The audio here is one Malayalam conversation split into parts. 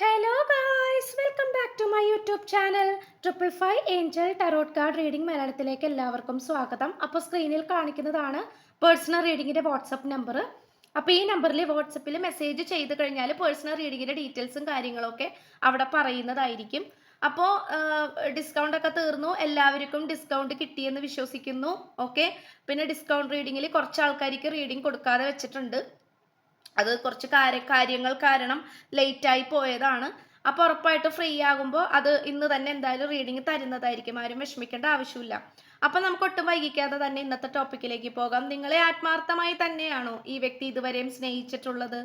Hello guys welcome back to my YouTube channel triple five angel tarot card reading മലയാളത്തിലേക്ക് എല്ലാവർക്കും സ്വാഗതം. അപ്പോൾ സ്ക്രീനിൽ കാണിക്കുന്നതാണ് പേഴ്സണൽ റീഡിങ്ങിന്റെ വാട്സപ്പ് നമ്പർ അപ്പോൾ ഈ നമ്പറിൽ വാട്സപ്പിൽ മെസ്സേജ് ചെയ്ത് കഴിഞ്ഞാൽ പേഴ്സണൽ റീഡിങ്ങിന്റെ ഡീറ്റെയിൽസും കാര്യങ്ങളൊക്കെ അവിടെ പറയുന്നതായിരിക്കും. അപ്പോൾ ഡിസ്കൗണ്ട് ഒക്കെ തീർന്നു. എല്ലാവർക്കും ഡിസ്കൗണ്ട് കിട്ടിയെന്ന് വിശ്വസിക്കുന്നു. ഓക്കെ പിന്നെ ഡിസ്കൗണ്ട് റീഡിങ്ങിൽ കുറച്ച് ആൾക്കാർക്ക് റീഡിംഗ് കൊടുക്കാതെ വെച്ചിട്ടുണ്ട്. അത് കുറച്ച് കാര്യ കാര്യങ്ങൾ കാരണം ആയി പോയതാണ്. അപ്പോൾ ഉറപ്പായിട്ട് ഫ്രീ ആകുമ്പോൾ അത് ഇന്ന് തന്നെ എന്തായാലും റീഡിങ് തരുന്നതായിരിക്കും. ആരും വിഷമിക്കേണ്ട ആവശ്യമില്ല. അപ്പം നമുക്ക് ഒട്ടും വൈകിക്കാതെ തന്നെ ഇന്നത്തെ ടോപ്പിക്കിലേക്ക് പോകാം. നിങ്ങളെ ആത്മാർത്ഥമായി തന്നെയാണോ ഈ വ്യക്തി ഇതുവരെയും സ്നേഹിച്ചിട്ടുള്ളത്?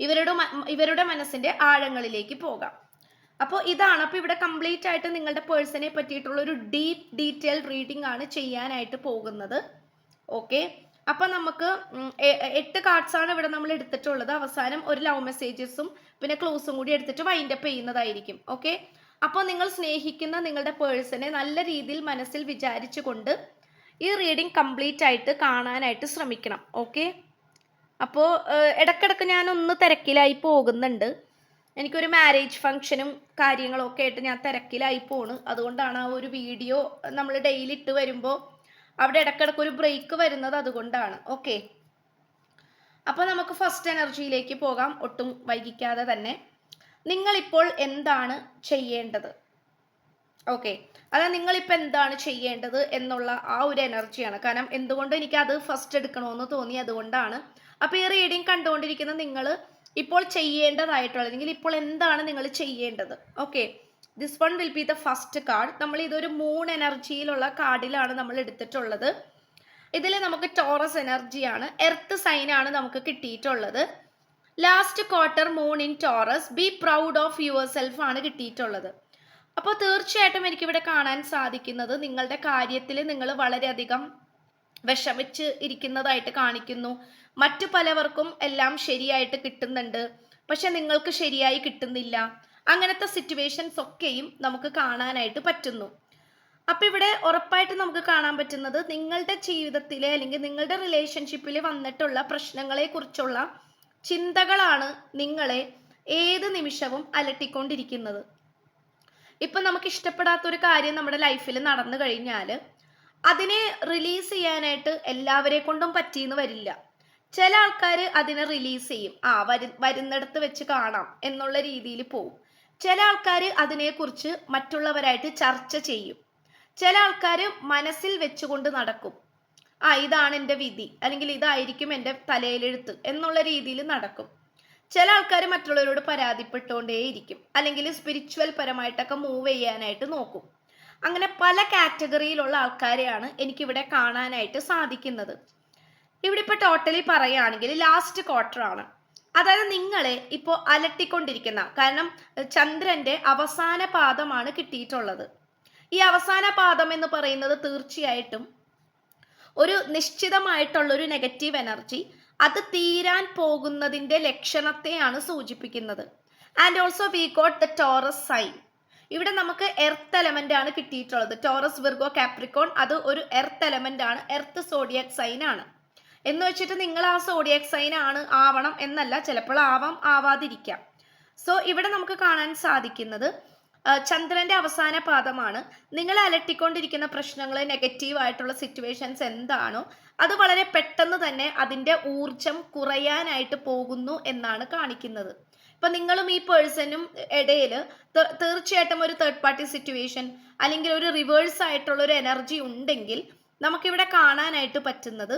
ഇവരുടെ ഇവരുടെ മനസ്സിന്റെ ആഴങ്ങളിലേക്ക് പോകാം. അപ്പോൾ ഇതാണ്. അപ്പോൾ ഇവിടെ കംപ്ലീറ്റ് ആയിട്ട് നിങ്ങളുടെ പേഴ്സണെ പറ്റിയിട്ടുള്ള ഒരു ഡീപ്പ് ഡീറ്റെയിൽ റീഡിംഗ് ആണ് ചെയ്യാനായിട്ട് പോകുന്നത്. ഓക്കെ അപ്പൊ നമുക്ക് എട്ട് കാർഡ്സ് ആണ് ഇവിടെ നമ്മൾ എടുത്തിട്ടുള്ളത്. അവസാനം ഒരു ലവ് മെസ്സേജസും പിന്നെ ക്ലോസും കൂടി എടുത്തിട്ട് വൈൻഡ് അപ്പ് ചെയ്യുന്നതായിരിക്കും. ഓക്കെ അപ്പോൾ നിങ്ങൾ സ്നേഹിക്കുന്ന നിങ്ങളുടെ പേഴ്സണെ നല്ല രീതിയിൽ മനസ്സിൽ വിചാരിച്ചുകൊണ്ട് ഈ റീഡിംഗ് കംപ്ലീറ്റ് ആയിട്ട് കാണാനായിട്ട് ശ്രമിക്കണം. ഓക്കെ അപ്പോൾ ഇടക്കിടക്ക് ഞാനൊന്ന് തിരക്കിലായി പോകുന്നുണ്ട്. എനിക്കൊരു മാരേജ് ഫംഗ്ഷനും കാര്യങ്ങളൊക്കെ ആയിട്ട് ഞാൻ തിരക്കിലായി പോണ്. അതുകൊണ്ടാണ് ആ ഒരു വീഡിയോ നമ്മൾ ഡെയിലി ഇട്ട് വരുമ്പോൾ അവിടെ ഇടക്കിടക്ക് ഒരു ബ്രേക്ക് വരുന്നത് അതുകൊണ്ടാണ്. ഓക്കെ അപ്പോൾ നമുക്ക് ഫസ്റ്റ് എനർജിയിലേക്ക് പോകാം. ഒട്ടും വൈകിക്കാതെ തന്നെ. നിങ്ങളിപ്പോൾ എന്താണ് ചെയ്യേണ്ടത്? ഓക്കെ അതായത് നിങ്ങളിപ്പോൾ എന്താണ് ചെയ്യേണ്ടത് എന്നുള്ള ആ ഒരു എനർജിയാണ് കാരണം എന്തുകൊണ്ട് എനിക്ക് അത് ഫസ്റ്റ് എടുക്കണമെന്ന് തോന്നി അതുകൊണ്ടാണ്. അപ്പോൾ ഈ റീഡിങ് കണ്ടുകൊണ്ടിരിക്കുന്ന നിങ്ങൾ ഇപ്പോൾ ചെയ്യേണ്ടതായിട്ടുള്ള അല്ലെങ്കിൽ ഇപ്പോൾ എന്താണ് നിങ്ങൾ ചെയ്യേണ്ടത്? Okay this one will be the first card നമ്മൾ ഇതൊരു മൂൺ എനർജിയിലുള്ള കാർഡിലാണ് നമ്മൾ എടുത്തിട്ടുള്ളത്. ഇതിൽ നമുക്ക് ടോറസ് എനർജിയാണ് എർത്ത് സൈനാണ് നമുക്ക് കിട്ടിയിട്ടുള്ളത്. Last quarter moon in Taurus be proud of yourself ആണ് കിട്ടിയിട്ടുള്ളത്. അപ്പോൾ തീർച്ചയായിട്ടും എനിക്കിവിടെ കാണാൻ സാധിക്കുന്നത് നിങ്ങളുടെ കാര്യത്തിൽ നിങ്ങൾ വളരെയധികം വിഷമിച്ച് ഇരിക്കുന്നതായിട്ട് കാണിക്കുന്നു. മറ്റു പലവർക്കും എല്ലാം ശരിയായിട്ട് കിട്ടുന്നുണ്ട്. പക്ഷെ നിങ്ങൾക്ക് ശരിയായി കിട്ടുന്നില്ല. അങ്ങനത്തെ സിറ്റുവേഷൻസ് ഒക്കെയും നമുക്ക് കാണാനായിട്ട് പറ്റുന്നു. അപ്പൊ ഇവിടെ ഉറപ്പായിട്ട് നമുക്ക് കാണാൻ പറ്റുന്നത് നിങ്ങളുടെ ജീവിതത്തിലെ അല്ലെങ്കിൽ നിങ്ങളുടെ റിലേഷൻഷിപ്പിൽ വന്നിട്ടുള്ള പ്രശ്നങ്ങളെ കുറിച്ചുള്ള ചിന്തകളാണ് നിങ്ങളെ ഏത് നിമിഷവും അലട്ടിക്കൊണ്ടിരിക്കുന്നത്. ഇപ്പൊ നമുക്ക് ഇഷ്ടപ്പെടാത്ത ഒരു കാര്യം നമ്മുടെ ലൈഫിൽ നടന്നു കഴിഞ്ഞാൽ അതിനെ റിലീസ് ചെയ്യാനായിട്ട് എല്ലാവരെ കൊണ്ടും പറ്റിയെന്ന് വരില്ല. ചില ആൾക്കാർ അതിനെ റിലീസ് ചെയ്യും. ആ വരു വരുന്നിടത്ത് വെച്ച് കാണാം എന്നുള്ള രീതിയിൽ പോവും. ചില ആൾക്കാർ അതിനെക്കുറിച്ച് മറ്റുള്ളവരായിട്ട് ചർച്ച ചെയ്യും. ചില ആൾക്കാർ മനസ്സിൽ വെച്ചുകൊണ്ട് നടക്കും. ആ ഇതാണ് എന്റെ വിധി. അല്ലെങ്കിൽ ഇതായിരിക്കും എന്റെ തലയിലെഴുത്ത് എന്നുള്ള രീതിയിൽ നടക്കും. ചില ആൾക്കാർ മറ്റുള്ളവരോട് പരാതിപ്പെട്ടുകൊണ്ടേയിരിക്കും. അല്ലെങ്കിൽ സ്പിരിച്വൽ പരമായിട്ടൊക്കെ മൂവ് ചെയ്യാനായിട്ട് നോക്കും. അങ്ങനെ പല കാറ്റഗറിയിലുള്ള ആൾക്കാരെയാണ് എനിക്കിവിടെ കാണാനായിട്ട് സാധിക്കുന്നത്. ഇവിടെ ഇപ്പോൾ ടോട്ടലി പറയുകയാണെങ്കിൽ ലാസ്റ്റ് ക്വാർട്ടർ ആണ്. അതായത് നിങ്ങളെ ഇപ്പോൾ അലട്ടിക്കൊണ്ടിരിക്കുന്ന കാരണം ചന്ദ്രന്റെ അവസാന പാദമാണ് കിട്ടിയിട്ടുള്ളത്. ഈ അവസാന പാദം എന്ന് പറയുന്നത് തീർച്ചയായിട്ടും ഒരു നിശ്ചിതമായിട്ടുള്ള ഒരു നെഗറ്റീവ് എനർജി അത് തീരാൻ പോകുന്നതിന്റെ ലക്ഷണത്തെയാണ് സൂചിപ്പിക്കുന്നത്. And also we got the Taurus sign ഇവിടെ നമുക്ക് എർത്ത് എലമെന്റ് ആണ് കിട്ടിയിട്ടുള്ളത്. ടോറസ് വിർഗോ കാപ്രിക്കോൺ അത് ഒരു എർത്ത് എലമെന്റ് ആണ്. എർത്ത് സോഡിയക് സൈൻ ആണ്. എന്ന് വെച്ചിട്ട് നിങ്ങൾ ആ സോഡിയക് സൈൻ ആണ് ആവണം എന്നല്ല ചിലപ്പോൾ ആവാം ആവാതിരിക്കാം. സോ ഇവിടെ നമുക്ക് കാണാൻ സാധിക്കുന്നത് ചന്ദ്രന്റെ അവസാന പാദമാണ്. നിങ്ങൾ അലട്ടിക്കൊണ്ടിരിക്കുന്ന പ്രശ്നങ്ങൾ നെഗറ്റീവ് ആയിട്ടുള്ള സിറ്റുവേഷൻസ് എന്താണോ അത് വളരെ പെട്ടെന്ന് തന്നെ അതിന്റെ ഊർജം കുറയാനായിട്ട് പോകുന്നു എന്നാണ് കാണിക്കുന്നത്. ഇപ്പൊ നിങ്ങളും ഈ പേഴ്സണും ഇടയിൽ തീർച്ചയായിട്ടും ഒരു തേർഡ് പാർട്ടി സിറ്റുവേഷൻ അല്ലെങ്കിൽ ഒരു റിവേഴ്സ് ആയിട്ടുള്ള ഒരു എനർജി ഉണ്ടെങ്കിൽ നമുക്കിവിടെ കാണാനായിട്ട് പറ്റുന്നത്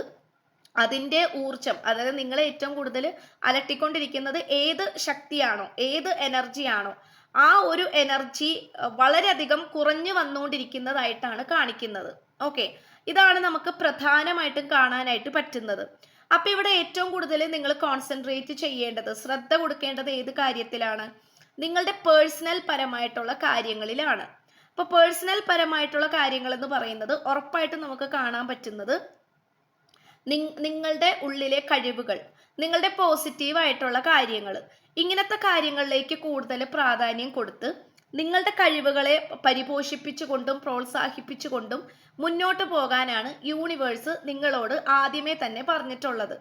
അതിന്റെ ഊർജം അതായത് നിങ്ങളെ ഏറ്റവും കൂടുതൽ അലട്ടിക്കൊണ്ടിരിക്കുന്നത് ഏത് ശക്തിയാണോ ഏത് എനർജിയാണോ ആ ഒരു എനർജി വളരെയധികം കുറഞ്ഞു വന്നുകൊണ്ടിരിക്കുന്നതായിട്ടാണ് കാണിക്കുന്നത്. ഓക്കെ ഇതാണ് നമുക്ക് പ്രധാനമായിട്ടും കാണാനായിട്ട് പറ്റുന്നത്. അപ്പൊ ഇവിടെ ഏറ്റവും കൂടുതൽ നിങ്ങൾ കോൺസെൻട്രേറ്റ് ചെയ്യേണ്ടത് ശ്രദ്ധ കൊടുക്കേണ്ടത് ഏത് കാര്യത്തിലാണ്? നിങ്ങളുടെ പേഴ്സണൽ പരമായിട്ടുള്ള കാര്യങ്ങളിലാണ്. അപ്പൊ പേഴ്സണൽ പരമായിട്ടുള്ള കാര്യങ്ങൾ എന്ന് പറയുന്നത് ഉറപ്പായിട്ടും നമുക്ക് കാണാൻ പറ്റുന്നത് നിങ്ങളുടെ ഉള്ളിലെ കഴിവുകൾ നിങ്ങളുടെ പോസിറ്റീവ് ആയിട്ടുള്ള കാര്യങ്ങൾ ഇങ്ങനത്തെ കാര്യങ്ങളിലേക്ക് കൂടുതൽ പ്രാധാന്യം കൊടുത്ത് നിങ്ങളുടെ കഴിവുകളെ പരിപോഷിപ്പിച്ചുകൊണ്ടും പ്രോത്സാഹിപ്പിച്ചുകൊണ്ടും മുന്നോട്ട് പോകാനാണ് യൂണിവേഴ്സ് നിങ്ങളോട് ആദ്യമേ തന്നെ പറഞ്ഞിട്ടുള്ളത്.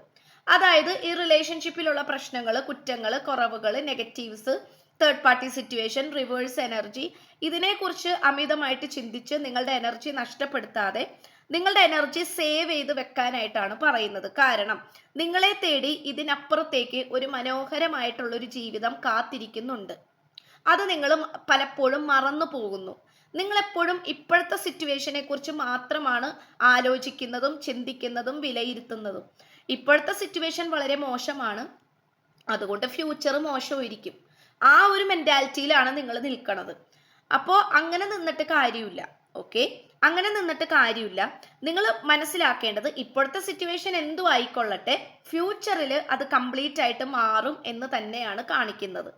അതായത് ഈ റിലേഷൻഷിപ്പിലുള്ള പ്രശ്നങ്ങൾ കുറ്റങ്ങൾ കുറവുകൾ negatives third party situation reverse energy ഇതിനെക്കുറിച്ച് അമിതമായിട്ട് ചിന്തിച്ച് നിങ്ങളുടെ എനർജി നഷ്ടപ്പെടുത്താതെ നിങ്ങളുടെ എനർജി സേവ് ചെയ്ത് വെക്കാനായിട്ടാണ് പറയുന്നത്. കാരണം നിങ്ങളെ തേടി ഇതിനപ്പുറത്തേക്ക് ഒരു മനോഹരമായിട്ടുള്ള ഒരു ജീവിതം കാത്തിരിക്കുന്നുണ്ട്. അത് നിങ്ങൾ പലപ്പോഴും മറന്നു പോകുന്നു. നിങ്ങൾ എപ്പോഴും ഇപ്പോഴത്തെ സിറ്റുവേഷനെ കുറിച്ച് മാത്രമാണ് ആലോചിക്കുന്നതും ചിന്തിക്കുന്നതും വിലയിരുത്തുന്നതും. ഇപ്പോഴത്തെ സിറ്റുവേഷൻ വളരെ മോശമാണ്. അതുകൊണ്ട് ഫ്യൂച്ചർ മോശമായിരിക്കും. ആ ഒരു മെന്റാലിറ്റിയിലാണ് നിങ്ങൾ നിൽക്കുന്നത് അപ്പോൾ അങ്ങനെ നിന്നിട്ട് കാര്യമില്ല. ഓക്കെ അങ്ങനെ നിന്നിട്ട് കാര്യമില്ല. നിങ്ങൾ മനസ്സിലാക്കേണ്ടത് ഇപ്പോഴത്തെ സിറ്റുവേഷൻ എന്തു ആയിക്കൊള്ളട്ടെ ഫ്യൂച്ചറിൽ അത് കംപ്ലീറ്റ് ആയിട്ട് മാറും എന്ന് തന്നെയാണ് കാണിക്കുന്നത്.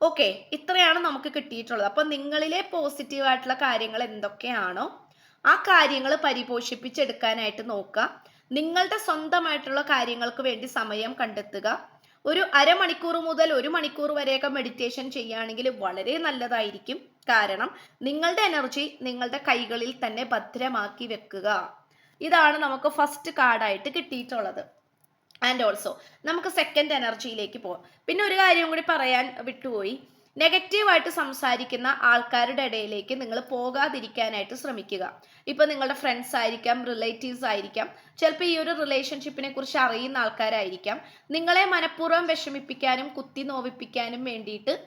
ഓക്കെ ഇത്രയാണ് നമുക്ക് കിട്ടിയിട്ടുള്ളത്. അപ്പം നിങ്ങളിലെ പോസിറ്റീവ് ആയിട്ടുള്ള കാര്യങ്ങൾ എന്തൊക്കെയാണോ ആ കാര്യങ്ങൾ പരിപോഷിപ്പിച്ചെടുക്കാനായിട്ട് നോക്കുക. നിങ്ങളുടെ സ്വന്തമായിട്ടുള്ള കാര്യങ്ങൾക്ക് വേണ്ടി സമയം കണ്ടെത്തുക. ഒരു അരമണിക്കൂർ മുതൽ ഒരു മണിക്കൂർ വരെയൊക്കെ മെഡിറ്റേഷൻ ചെയ്യുകയാണെങ്കിൽ വളരെ നല്ലതായിരിക്കും. കാരണം നിങ്ങളുടെ എനർജി നിങ്ങളുടെ കൈകളിൽ തന്നെ ഭദ്രമാക്കി വെക്കുക. ഇതാണ് നമുക്ക് ഫസ്റ്റ് കാർഡായിട്ട് കിട്ടിയിട്ടുള്ളത്. ആൻഡ് ഓൾസോ നമുക്ക് സെക്കൻഡ് എനർജിയിലേക്ക് പോകാം പിന്നെ ഒരു കാര്യം കൂടി പറയാൻ വിട്ടുപോയി. നെഗറ്റീവായിട്ട് സംസാരിക്കുന്ന ആൾക്കാരുടെ ഇടയിലേക്ക് നിങ്ങൾ പോകാതിരിക്കാനായിട്ട് ശ്രമിക്കുക. ഇപ്പം നിങ്ങളുടെ ഫ്രണ്ട്സ് ആയിരിക്കാം റിലേറ്റീവ്സ് ആയിരിക്കാം. ചിലപ്പോൾ ഈ ഒരു റിലേഷൻഷിപ്പിനെ കുറിച്ച് അറിയുന്ന ആൾക്കാരായിരിക്കാം. നിങ്ങളെ മനഃപൂർവം വിഷമിപ്പിക്കാനും കുത്തി നോവിപ്പിക്കാനും വേണ്ടിയിട്ട്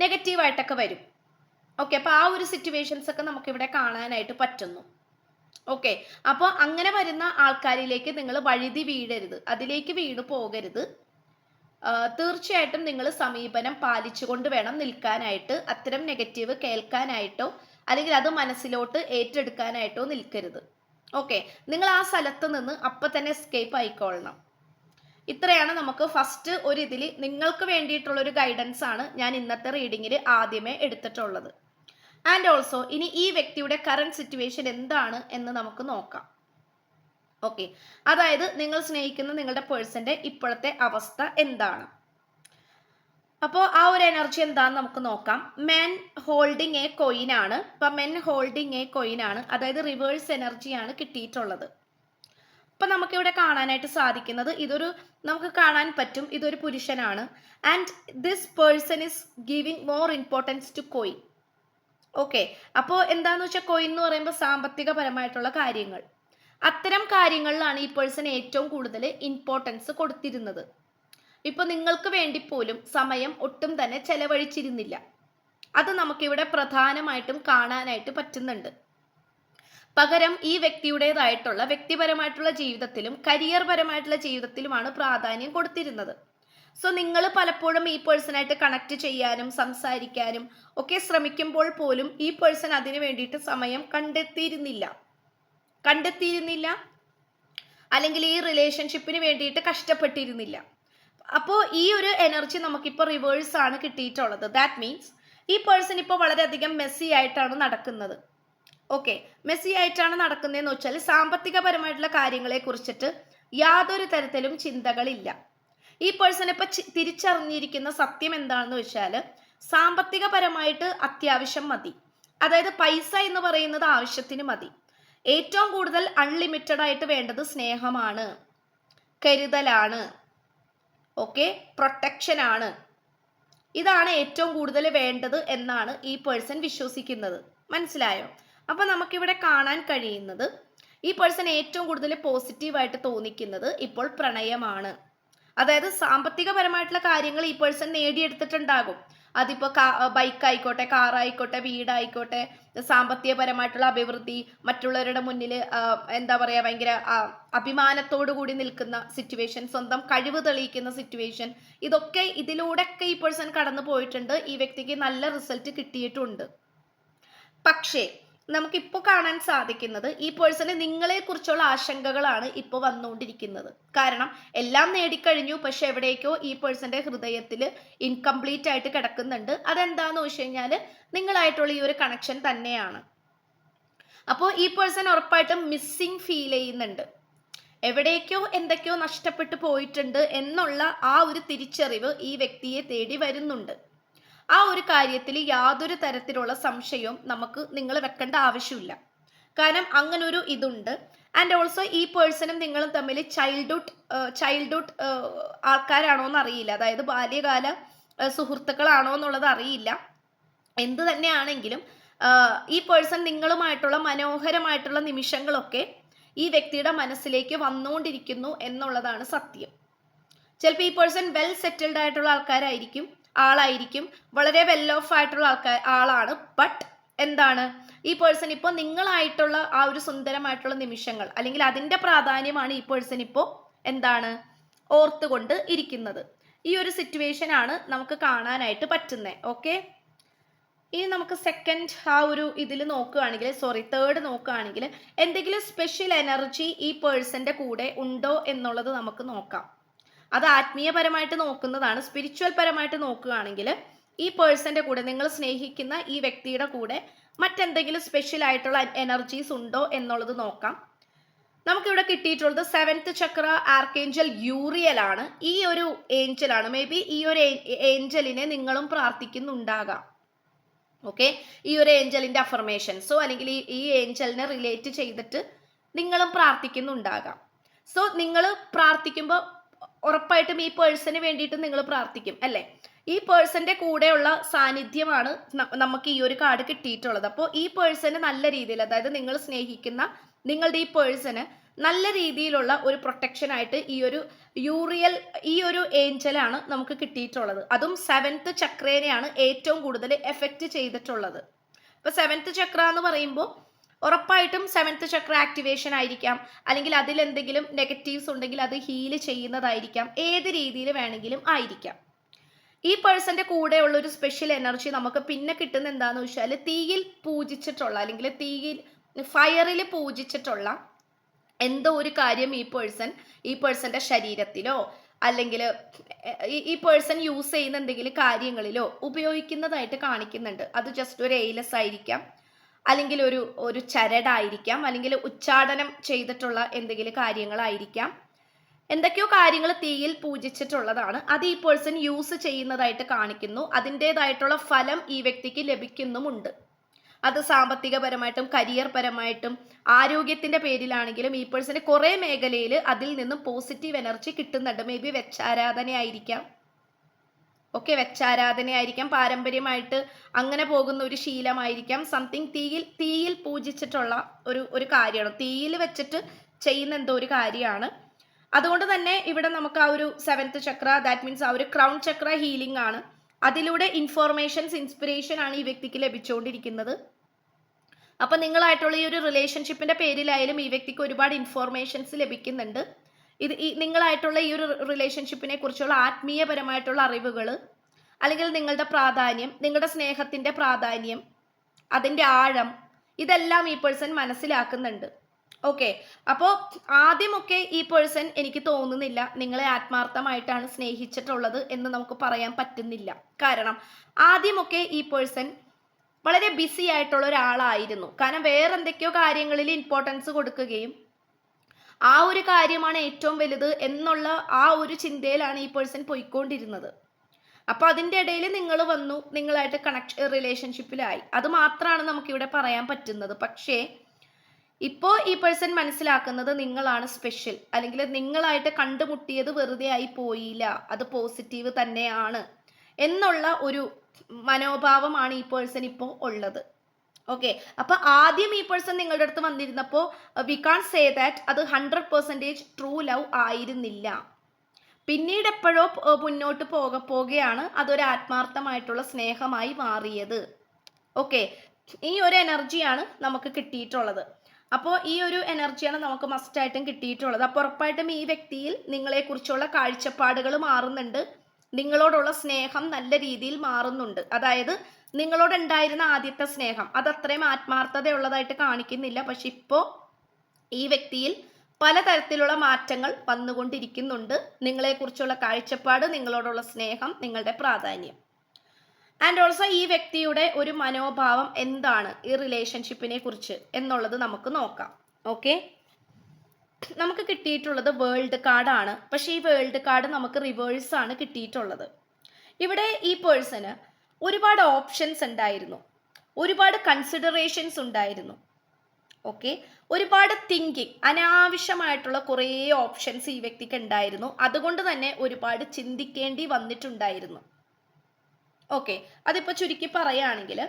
നെഗറ്റീവായിട്ടൊക്കെ വരും. ഓക്കെ അപ്പോൾ ആ ഒരു സിറ്റുവേഷൻസ് ഒക്കെ നമുക്ക് ഇവിടെ കാണാനായിട്ട് പറ്റുന്നു. ഓക്കെ അപ്പോൾ അങ്ങനെ വരുന്ന ആൾക്കാരിലേക്ക് നിങ്ങൾ വഴുതി വീഴരുത്. അതിലേക്ക് വീണ് പോകരുത്. തീർച്ചയായിട്ടും നിങ്ങൾ സമീപനം പാലിച്ചുകൊണ്ട് വേണം നിൽക്കാനായിട്ട്. അത്തരം നെഗറ്റീവ് കേൾക്കാനായിട്ടോ അല്ലെങ്കിൽ അത് മനസ്സിലോട്ട് ഏറ്റെടുക്കാനായിട്ടോ നിൽക്കരുത്. ഓക്കെ നിങ്ങൾ ആ സ്ഥലത്ത് നിന്ന് അപ്പം തന്നെ എസ്കേപ്പ് ആയിക്കൊള്ളണം. ഇത്രയാണ് നമുക്ക് ഫസ്റ്റ് ഒരു ഇതിൽ നിങ്ങൾക്ക് വേണ്ടിയിട്ടുള്ള ഒരു ഗൈഡൻസ് ആണ് ഞാൻ ഇന്നത്തെ റീഡിങ്ങിൽ ആദ്യമേ എടുത്തിട്ടുള്ളത്. ആൻഡ് ഓൾസോ ഇനി ഈ വ്യക്തിയുടെ കറണ്ട് സിറ്റുവേഷൻ എന്താണ് എന്ന് നമുക്ക് നോക്കാം. ഓക്കെ അതായത് നിങ്ങൾ സ്നേഹിക്കുന്ന നിങ്ങളുടെ പേഴ്സന്റെ ഇപ്പോഴത്തെ അവസ്ഥ എന്താണ്? അപ്പോൾ ആ ഒരു എനർജി എന്താന്ന് നമുക്ക് നോക്കാം. മെൻ ഹോൾഡിങ് എ കോയിൻ ആണ്. ഇപ്പൊ മെൻ ഹോൾഡിങ് എ കോയിൻ ആണ്. അതായത് റിവേഴ്സ് എനർജിയാണ് കിട്ടിയിട്ടുള്ളത്. ഇപ്പൊ നമുക്കിവിടെ കാണാനായിട്ട് സാധിക്കുന്നത് ഇതൊരു നമുക്ക് കാണാൻ പറ്റും ഇതൊരു പുരുഷനാണ്. And this person is giving more importance to coin okay അപ്പോൾ എന്താന്ന് വെച്ചാൽ കോയിൻ എന്ന് പറയുമ്പോൾ സാമ്പത്തികപരമായിട്ടുള്ള കാര്യങ്ങൾ. അത്തരം കാര്യങ്ങളിലാണ് ഈ പേഴ്സൺ ഏറ്റവും കൂടുതൽ ഇമ്പോർട്ടൻസ് കൊടുത്തിരുന്നത്. ഇപ്പൊ നിങ്ങൾക്ക് വേണ്ടി പോലും സമയം ഒട്ടും തന്നെ ചെലവഴിച്ചിരുന്നില്ല. അത് നമുക്കിവിടെ പ്രധാനമായിട്ടും കാണാനായിട്ട് പറ്റുന്നുണ്ട്. പകരം ഈ വ്യക്തിയുടേതായിട്ടുള്ള വ്യക്തിപരമായിട്ടുള്ള ജീവിതത്തിലും കരിയർ പരമായിട്ടുള്ള ജീവിതത്തിലുമാണ് പ്രാധാന്യം കൊടുത്തിരുന്നത്. സോ നിങ്ങൾ പലപ്പോഴും ഈ പേഴ്സണായിട്ട് കണക്ട് ചെയ്യാനും സംസാരിക്കാനും ഒക്കെ ശ്രമിക്കുമ്പോൾ പോലും ഈ പേഴ്സൺ അതിന് വേണ്ടിയിട്ട് സമയം കണ്ടെത്തിയിരുന്നില്ല. കണ്ടെത്തിയിരുന്നില്ല. അല്ലെങ്കിൽ ഈ റിലേഷൻഷിപ്പിന് വേണ്ടിയിട്ട് കഷ്ടപ്പെട്ടിരുന്നില്ല. അപ്പോൾ ഈ ഒരു എനർജി നമുക്കിപ്പോൾ റിവേഴ്സ് ആണ് കിട്ടിയിട്ടുള്ളത്. ദാറ്റ് മീൻസ് ഈ പേഴ്സൺ ഇപ്പോൾ വളരെയധികം മെസ്സി ആയിട്ടാണ് നടക്കുന്നത്. ഓക്കെ മെസ്സി ആയിട്ടാണ് നടക്കുന്നതെന്ന് വെച്ചാൽ സാമ്പത്തികപരമായിട്ടുള്ള കാര്യങ്ങളെ കുറിച്ചിട്ട് യാതൊരു തരത്തിലും ചിന്തകളില്ല. ഈ പേഴ്സൺ ഇപ്പൊ തിരിച്ചറിഞ്ഞിരിക്കുന്ന സത്യം എന്താണെന്ന് വെച്ചാൽ സാമ്പത്തികപരമായിട്ട് അത്യാവശ്യം മതി. അതായത് പൈസ എന്ന് പറയുന്നത് ആവശ്യത്തിന് മതി. ഏറ്റവും കൂടുതൽ അൺലിമിറ്റഡ് ആയിട്ട് വേണ്ടത് സ്നേഹമാണ് കരുതലാണ് ഓക്കെ പ്രൊട്ടക്ഷൻ ആണ്. ഇതാണ് ഏറ്റവും കൂടുതൽ വേണ്ടത് എന്നാണ് ഈ പേഴ്സൺ വിശ്വസിക്കുന്നത്. മനസ്സിലായോ? അപ്പൊ നമുക്കിവിടെ കാണാൻ കഴിയുന്നത് ഈ പേഴ്സൺ ഏറ്റവും കൂടുതൽ പോസിറ്റീവായിട്ട് തോന്നിക്കുന്നത് ഇപ്പോൾ പ്രണയമാണ്. അതായത് സാമ്പത്തികപരമായിട്ടുള്ള കാര്യങ്ങൾ ഈ പേഴ്സൺ നേടിയെടുത്തിട്ടുണ്ടാകും. അതിപ്പോൾ കാ ബൈക്ക് ആയിക്കോട്ടെ കാർ ആയിക്കോട്ടെ വീടായിക്കോട്ടെ സാമ്പത്തികപരമായിട്ടുള്ള അഭിവൃദ്ധി മറ്റുള്ളവരുടെ മുന്നിൽ എന്താ പറയുക ഭയങ്കര അഭിമാനത്തോടു കൂടി നിൽക്കുന്ന സിറ്റുവേഷൻ സ്വന്തം കഴിവ് തെളിയിക്കുന്ന സിറ്റുവേഷൻ ഇതൊക്കെ ഇതിലൂടെയൊക്കെ ഈ പേഴ്സൺ കടന്നു പോയിട്ടുണ്ട് ഈ വ്യക്തിക്ക് നല്ല റിസൾട്ട് കിട്ടിയിട്ടുണ്ട്. പക്ഷേ നമുക്കിപ്പോൾ കാണാൻ സാധിക്കുന്നത് ഈ പേഴ്സണ് നിങ്ങളെ കുറിച്ചുള്ള ആശങ്കകളാണ് ഇപ്പോൾ വന്നുകൊണ്ടിരിക്കുന്നത്. കാരണം എല്ലാം നേടിക്കഴിഞ്ഞു പക്ഷെ എവിടേക്കോ ഈ പേഴ്സന്റെ ഹൃദയത്തിൽ ഇൻകംപ്ലീറ്റ് ആയിട്ട് കിടക്കുന്നുണ്ട്. അതെന്താന്ന് വെച്ച് കഴിഞ്ഞാൽ നിങ്ങളായിട്ടുള്ള ഈ ഒരു കണക്ഷൻ തന്നെയാണ്. അപ്പോൾ ഈ പേഴ്സൺ ഉറപ്പായിട്ടും മിസ്സിങ് ഫീൽ ചെയ്യുന്നുണ്ട്. എവിടേക്കോ എന്തൊക്കെയോ നഷ്ടപ്പെട്ടു പോയിട്ടുണ്ട് എന്നുള്ള ആ ഒരു തിരിച്ചറിവ് ഈ വ്യക്തിയെ തേടി വരുന്നുണ്ട്. ആ ഒരു കാര്യത്തിൽ യാതൊരു തരത്തിലുള്ള സംശയവും നമുക്ക് നിങ്ങൾ വെക്കേണ്ട ആവശ്യമില്ല. കാരണം അങ്ങനൊരു ഇതുണ്ട്. ആൻഡ് ഓൾസോ ഈ പേഴ്സണും നിങ്ങളും തമ്മിൽ ചൈൽഡ്ഹുഡ് ചൈൽഡ്ഹുഡ് ആൾക്കാരാണോ എന്ന് അറിയില്ല അതായത് ബാല്യകാല സുഹൃത്തുക്കളാണോ എന്നുള്ളത് അറിയില്ല. എന്ത് തന്നെയാണെങ്കിലും ഈ പേഴ്സൺ നിങ്ങളുമായിട്ടുള്ള മനോഹരമായിട്ടുള്ള നിമിഷങ്ങളൊക്കെ ഈ വ്യക്തിയുടെ മനസ്സിലേക്ക് വന്നുകൊണ്ടിരിക്കുന്നു എന്നുള്ളതാണ് സത്യം. ചിലപ്പോൾ ഈ പേഴ്സൺ വെൽ സെറ്റിൽഡ് ആയിട്ടുള്ള ആൾക്കാരായിരിക്കും. ആളായിരിക്കും. വളരെ വെൽ ഓഫ് ആയിട്ടുള്ള ആൾക്കാർ ആളാണ്. ബട്ട് എന്താണ്? ഈ പേഴ്സൺ ഇപ്പോൾ നിങ്ങളായിട്ടുള്ള ആ ഒരു സുന്ദരമായിട്ടുള്ള നിമിഷങ്ങൾ അല്ലെങ്കിൽ അതിന്റെ പ്രാധാന്യമാണ് ഈ പേഴ്സൺ ഇപ്പോൾ എന്താണ്? ഓർത്തുകൊണ്ട് ഇരിക്കുന്നത്. ഈ ഒരു സിറ്റുവേഷൻ ആണ് നമുക്ക് കാണാനായിട്ട് പറ്റുന്നത് ഓക്കെ ഇനി നമുക്ക് സെക്കൻഡ് ആ ഒരു ഇതിൽ നോക്കുകയാണെങ്കിൽ സോറി തേർഡ് നോക്കുകയാണെങ്കിൽ എന്തെങ്കിലും സ്പെഷ്യൽ എനർജി ഈ പേഴ്സന്റെ കൂടെ ഉണ്ടോ എന്നുള്ളത് നമുക്ക് നോക്കാം. അത് ആത്മീയപരമായിട്ട് നോക്കുന്നതാണ്. സ്പിരിച്വൽ പരമായിട്ട് നോക്കുകയാണെങ്കിൽ ഈ പേഴ്സന്റെ കൂടെ നിങ്ങൾ സ്നേഹിക്കുന്ന ഈ വ്യക്തിയുടെ കൂടെ മറ്റെന്തെങ്കിലും സ്പെഷ്യൽ ആയിട്ടുള്ള എനർജീസ് ഉണ്ടോ എന്നുള്ളത് നോക്കാം. നമുക്കിവിടെ കിട്ടിയിട്ടുള്ളത് സെവൻത്ത് ചക്ര ആർക്കേഞ്ചൽ യൂറിയൽ ആണ്. ഈ ഒരു ഏഞ്ചൽ ആണ്. മേ ബി ഈ ഒരു ഏഞ്ചലിനെ നിങ്ങളും പ്രാർത്ഥിക്കുന്നുണ്ടാകാം. ഓക്കെ ഈ ഒരു ഏഞ്ചലിന്റെ അഫർമേഷൻസോ അല്ലെങ്കിൽ ഈ ഈ ഏഞ്ചലിനെ റിലേറ്റ് ചെയ്തിട്ട് നിങ്ങളും പ്രാർത്ഥിക്കുന്നുണ്ടാകാം. സോ നിങ്ങൾ പ്രാർത്ഥിക്കുമ്പോൾ ഉറപ്പായിട്ടും ഈ പേഴ്സന് വേണ്ടിയിട്ട് നിങ്ങൾ പ്രാർത്ഥിക്കും അല്ലേ? ഈ പേഴ്സന്റെ കൂടെയുള്ള സാന്നിധ്യമാണ് നമുക്ക് ഈ ഒരു കാർഡ് കിട്ടിയിട്ടുള്ളത്. അപ്പോൾ ഈ പേഴ്സന് നല്ല രീതിയിൽ അതായത് നിങ്ങൾ സ്നേഹിക്കുന്ന നിങ്ങളുടെ ഈ പേഴ്സന് നല്ല രീതിയിലുള്ള ഒരു പ്രൊട്ടക്ഷൻ ആയിട്ട് ഈ ഒരു യൂറിയൽ ഈ ഒരു ഏഞ്ചലാണ് നമുക്ക് കിട്ടിയിട്ടുള്ളത്. അതും സെവൻത്ത് ചക്രേനെയാണ് ഏറ്റവും കൂടുതൽ എഫക്റ്റ് ചെയ്തിട്ടുള്ളത്. ഇപ്പൊ സെവൻത്ത് ചക്ര എന്ന് പറയുമ്പോൾ ഉറപ്പായിട്ടും സെവൻത്ത് ചക്ര ആക്ടിവേഷൻ ആയിരിക്കാം. അല്ലെങ്കിൽ അതിൽ എന്തെങ്കിലും നെഗറ്റീവ്സ് ഉണ്ടെങ്കിൽ അത് ഹീൽ ചെയ്യുന്നതായിരിക്കാം. ഏത് രീതിയിൽ വേണമെങ്കിലും ആയിരിക്കാം. ഈ പേഴ്സന്റെ കൂടെയുള്ള ഒരു സ്പെഷ്യൽ എനർജി നമുക്ക് പിന്നെ കിട്ടുന്ന എന്താന്ന് വെച്ചാൽ തീയിൽ പൂജിച്ചിട്ടുള്ള അല്ലെങ്കിൽ തീയിൽ ഫയറിൽ പൂജിച്ചിട്ടുള്ള എന്തോ ഒരു കാര്യം ഈ പേഴ്സൺ ഈ പേഴ്സന്റെ ശരീരത്തിലോ അല്ലെങ്കിൽ ഈ പേഴ്സൺ യൂസ് ചെയ്യുന്ന എന്തെങ്കിലും കാര്യങ്ങളിലോ ഉപയോഗിക്കുന്നതായിട്ട് കാണിക്കുന്നുണ്ട്. അത് ജസ്റ്റ് ഒരു എയിലസ് ആയിരിക്കാം. അല്ലെങ്കിൽ ഒരു ഒരു ചരടായിരിക്കാം അല്ലെങ്കിൽ ഉച്ചാടനം ചെയ്തിട്ടുള്ള എന്തെങ്കിലും കാര്യങ്ങളായിരിക്കാം. എന്തൊക്കെയോ കാര്യങ്ങൾ തീയിൽ പൂജിച്ചിട്ടുള്ളതാണ്. അത് ഈ പേഴ്സൺ യൂസ് ചെയ്യുന്നതായിട്ട് കാണിക്കുന്നു. അതിന്റെതായിട്ടുള്ള ഫലം ഈ വ്യക്തിക്ക് ലഭിക്കുന്നുമുണ്ട്. അത് സാമ്പത്തികപരമായിട്ടും കരിയർ പരമായിട്ടും ആരോഗ്യത്തിന്റെ പേരിലാണെങ്കിലും ഈ പേഴ്സൺ കുറെ മേഖലയിൽ അതിൽ നിന്നും പോസിറ്റീവ് എനർജി കിട്ടുന്നുണ്ട്. മേ ബി വെച്ചാരാധനയായിരിക്കാം. ഒക്കെ വെച്ചാരാധനയായിരിക്കാം. പാരമ്പര്യമായിട്ട് അങ്ങനെ പോകുന്ന ഒരു ശീലമായിരിക്കാം. സംതിങ് തീയിൽ തീയിൽ പൂജിച്ചിട്ടുള്ള ഒരു ഒരു കാര്യമാണ്. തീയിൽ വെച്ചിട്ട് ചെയ്യുന്ന എന്തോ ഒരു കാര്യമാണ്. അതുകൊണ്ട് തന്നെ ഇവിടെ നമുക്ക് ആ ഒരു സെവൻത്ത് ചക്ര ദാറ്റ് മീൻസ് ആ ഒരു ക്രൗൺ ചക്ര ഹീലിംഗ് ആണ്. അതിലൂടെ ഇൻഫോർമേഷൻസ് ഇൻസ്പിറേഷൻ ആണ് ഈ വ്യക്തിക്ക് ലഭിച്ചുകൊണ്ടിരിക്കുന്നത്. അപ്പൊ നിങ്ങളായിട്ടുള്ള ഈ ഒരു റിലേഷൻഷിപ്പിന്റെ പേരിലായാലും ഈ വ്യക്തിക്ക് ഒരുപാട് ഇൻഫോർമേഷൻസ് ലഭിക്കുന്നുണ്ട്. ഇത് ഈ നിങ്ങളായിട്ടുള്ള ഈ ഒരു റിലേഷൻഷിപ്പിനെ കുറിച്ചുള്ള ആത്മീയപരമായിട്ടുള്ള അറിവുകൾ അല്ലെങ്കിൽ നിങ്ങളുടെ പ്രാധാന്യം നിങ്ങളുടെ സ്നേഹത്തിന്റെ പ്രാധാന്യം അതിന്റെ ആഴം ഇതെല്ലാം ഈ പേഴ്സൺ മനസ്സിലാക്കുന്നുണ്ട്. ഓക്കെ അപ്പോൾ ആദ്യമൊക്കെ ഈ പേഴ്സൺ എനിക്ക് തോന്നുന്നില്ല നിങ്ങളെ ആത്മാർത്ഥമായിട്ടാണ് സ്നേഹിച്ചിട്ടുള്ളത് എന്ന് നമുക്ക് പറയാൻ പറ്റുന്നില്ല. കാരണം ആദ്യമൊക്കെ ഈ പേഴ്സൺ വളരെ ബിസി ആയിട്ടുള്ള ഒരാളായിരുന്നു. കാരണം വേറെ എന്തൊക്കെയോ കാര്യങ്ങളിൽ ഇമ്പോർട്ടൻസ് കൊടുക്കുകയും ആ ഒരു കാര്യമാണ് ഏറ്റവും വലുത് എന്നുള്ള ആ ഒരു ചിന്തയിലാണ് ഈ പേഴ്സൺ പോയിക്കൊണ്ടിരുന്നത്. അപ്പൊ അതിന്റെ ഇടയിൽ നിങ്ങൾ വന്നു നിങ്ങളായിട്ട് കണക്ട് റിലേഷൻഷിപ്പിലായി അത് മാത്രമാണ് നമുക്കിവിടെ പറയാൻ പറ്റുന്നത്. പക്ഷേ ഇപ്പോൾ ഈ പേഴ്സൺ മനസ്സിലാക്കുന്നത് നിങ്ങളാണ് സ്പെഷ്യൽ അല്ലെങ്കിൽ നിങ്ങളായിട്ട് കണ്ടുമുട്ടിയത് വെറുതെ ആയി പോയില്ല. അത് പോസിറ്റീവ് തന്നെയാണ്. എന്നുള്ള ഒരു മനോഭാവമാണ് ഈ പേഴ്സൺ ഇപ്പോൾ ഉള്ളത്. ഓക്കെ അപ്പൊ ആദ്യം ഈ പേഴ്സൺ നിങ്ങളുടെ അടുത്ത് വന്നിരുന്നപ്പോൾ വി കാൺ സേ ദാറ്റ് അത് ഹൺഡ്രഡ് പെർസെന്റേജ് ട്രൂ ലവ് ആയിരുന്നില്ല. പിന്നീട് എപ്പോഴോ മുന്നോട്ട് പോക പോകുകയാണ് അതൊരു ആത്മാർത്ഥമായിട്ടുള്ള സ്നേഹമായി മാറിയത്. ഓക്കെ ഈ ഒരു എനർജിയാണ് നമുക്ക് കിട്ടിയിട്ടുള്ളത്. അപ്പോൾ ഈ ഒരു എനർജിയാണ് നമുക്ക് മസ്റ്റായിട്ടും കിട്ടിയിട്ടുള്ളത്. അപ്പോൾ ഉറപ്പായിട്ടും ഈ വ്യക്തിയിൽ നിങ്ങളെക്കുറിച്ചുള്ള കാഴ്ചപ്പാടുകൾ മാറുന്നുണ്ട്. നിങ്ങളോടുള്ള സ്നേഹം നല്ല രീതിയിൽ മാറുന്നുണ്ട്. അതായത് നിങ്ങളോട് ഉണ്ടായിരുന്ന ആദ്യത്തെ സ്നേഹം. അത് അത്രയും ആത്മാർത്ഥതയുള്ളതായിട്ട് കാണിക്കുന്നില്ല. പക്ഷെ ഇപ്പോൾ ഈ വ്യക്തിയിൽ പലതരത്തിലുള്ള മാറ്റങ്ങൾ വന്നുകൊണ്ടിരിക്കുന്നുണ്ട്. നിങ്ങളെക്കുറിച്ചുള്ള കാഴ്ചപ്പാട് നിങ്ങളോടുള്ള സ്നേഹം നിങ്ങളുടെ പ്രാധാന്യം. ആൻഡ് ഓൾസോ ഈ വ്യക്തിയുടെ ഒരു മനോഭാവം എന്താണ്? ഈ റിലേഷൻഷിപ്പിനെ കുറിച്ച് എന്നുള്ളത് നമുക്ക് നോക്കാം. ഓക്കെ നമുക്ക് കിട്ടിയിട്ടുള്ളത് വേൾഡ് കാർഡാണ് പക്ഷേ ഈ വേൾഡ് കാർഡ് നമുക്ക് റിവേഴ്സ് ആണ് കിട്ടിയിട്ടുള്ളത്. ഇവിടെ ഈ പേഴ്സന് ഒരുപാട് ഓപ്ഷൻസ് ഉണ്ടായിരുന്നു. ഒരുപാട് കൺസിഡറേഷൻസ് ഉണ്ടായിരുന്നു. ഓക്കെ ഒരുപാട് തിങ്കിങ് അനാവശ്യമായിട്ടുള്ള കുറേ ഓപ്ഷൻസ് ഈ വ്യക്തിക്ക് ഉണ്ടായിരുന്നു. അതുകൊണ്ട് തന്നെ ഒരുപാട് ചിന്തിക്കേണ്ടി വന്നിട്ടുണ്ടായിരുന്നു. ഓക്കെ അതിപ്പോൾ ചുരുക്കി പറയുകയാണെങ്കിൽ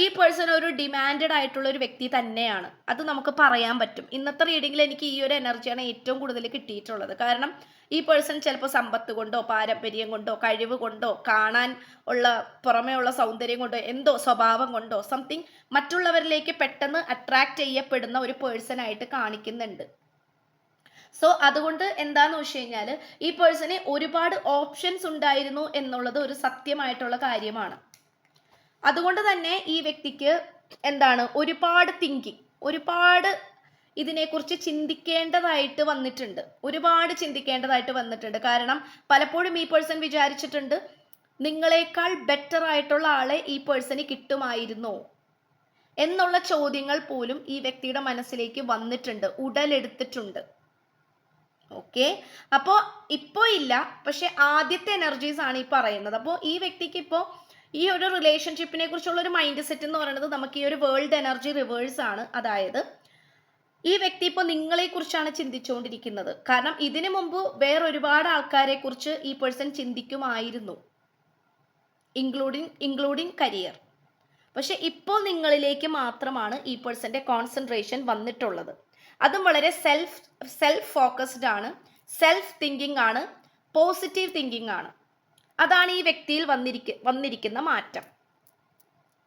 ഈ പേഴ്സൺ ഒരു ഡിമാൻഡഡ് ആയിട്ടുള്ള ഒരു വ്യക്തി തന്നെയാണ്. അത് നമുക്ക് പറയാൻ പറ്റും. ഇന്നത്തെ റീഡിങ്ങിൽ എനിക്ക് ഈ ഒരു എനർജിയാണ് ഏറ്റവും കൂടുതൽ കിട്ടിയിട്ടുള്ളത്. കാരണം ഈ പേഴ്സൺ ചിലപ്പോൾ സമ്പത്ത് കൊണ്ടോ പാരമ്പര്യം കൊണ്ടോ കഴിവ് കൊണ്ടോ കാണാൻ ഉള്ള പുറമേ ഉള്ള സൗന്ദര്യം കൊണ്ടോ എന്തോ സ്വഭാവം കൊണ്ടോ സംതിങ് മറ്റുള്ളവരിലേക്ക് പെട്ടെന്ന് അട്രാക്റ്റ് ചെയ്യപ്പെടുന്ന ഒരു പേഴ്സൺ ആയിട്ട് കാണിക്കുന്നുണ്ട്. സോ അതുകൊണ്ട് എന്താന്ന് വെച്ച് കഴിഞ്ഞാൽ ഈ പേഴ്സണെ ഒരുപാട് ഓപ്ഷൻസ് ഉണ്ടായിരുന്നു എന്നുള്ളത് ഒരു സത്യമായിട്ടുള്ള കാര്യമാണ്. അതുകൊണ്ട് തന്നെ ഈ വ്യക്തിക്ക് എന്താണ് ഒരുപാട് തിങ്കിങ് ഒരുപാട് ഇതിനെക്കുറിച്ച് ചിന്തിക്കേണ്ടതായിട്ട് വന്നിട്ടുണ്ട്. ഒരുപാട് ചിന്തിക്കേണ്ടതായിട്ട് വന്നിട്ടുണ്ട്. കാരണം പലപ്പോഴും ഈ പേഴ്സൺ വിചാരിച്ചിട്ടുണ്ട് നിങ്ങളെക്കാൾ ബെറ്റർ ആയിട്ടുള്ള ആളെ ഈ പേഴ്സണി കിട്ടുമായിരുന്നോ എന്നുള്ള ചോദ്യങ്ങൾ പോലും ഈ വ്യക്തിയുടെ മനസ്സിലേക്ക് വന്നിട്ടുണ്ട് ഉടലെടുത്തിട്ടുണ്ട്. ഓക്കെ? അപ്പോൾ ഇപ്പോൾ ഇല്ല പക്ഷെ ആദ്യത്തെ എനർജീസ് ആണ് ഈ പറയുന്നത്. അപ്പോൾ ഈ വ്യക്തിക്ക് ഇപ്പോൾ ഈ ഒരു റിലേഷൻഷിപ്പിനെ കുറിച്ചുള്ള ഒരു മൈൻഡ് സെറ്റ് എന്ന് പറയുന്നത് നമുക്ക് ഈ ഒരു വേൾഡ് എനർജി റിവേഴ്സ് ആണ്. അതായത് ഈ വ്യക്തി ഇപ്പോൾ നിങ്ങളെ കുറിച്ചാണ് ചിന്തിച്ചുകൊണ്ടിരിക്കുന്നത്. കാരണം ഇതിനു മുമ്പ് വേറെ ഒരുപാട് ആൾക്കാരെ കുറിച്ച് ഈ പേഴ്സൺ ചിന്തിക്കുമായിരുന്നു. ഇൻക്ലൂഡിങ് ഇൻക്ലൂഡിങ് കരിയർ പക്ഷെ ഇപ്പോൾ നിങ്ങളിലേക്ക് മാത്രമാണ് ഈ പേഴ്സന്റെ കോൺസെൻട്രേഷൻ വന്നിട്ടുള്ളത്. അതും വളരെ സെൽഫ് സെൽഫ് ഫോക്കസ്ഡ് ആണ്. സെൽഫ് തിങ്കിങ് ആണ്. പോസിറ്റീവ് തിങ്കിങ് ആണ്. അതാണ് ഈ വ്യക്തിയിൽ വന്നിരിക്ക വന്നിരിക്കുന്ന മാറ്റം.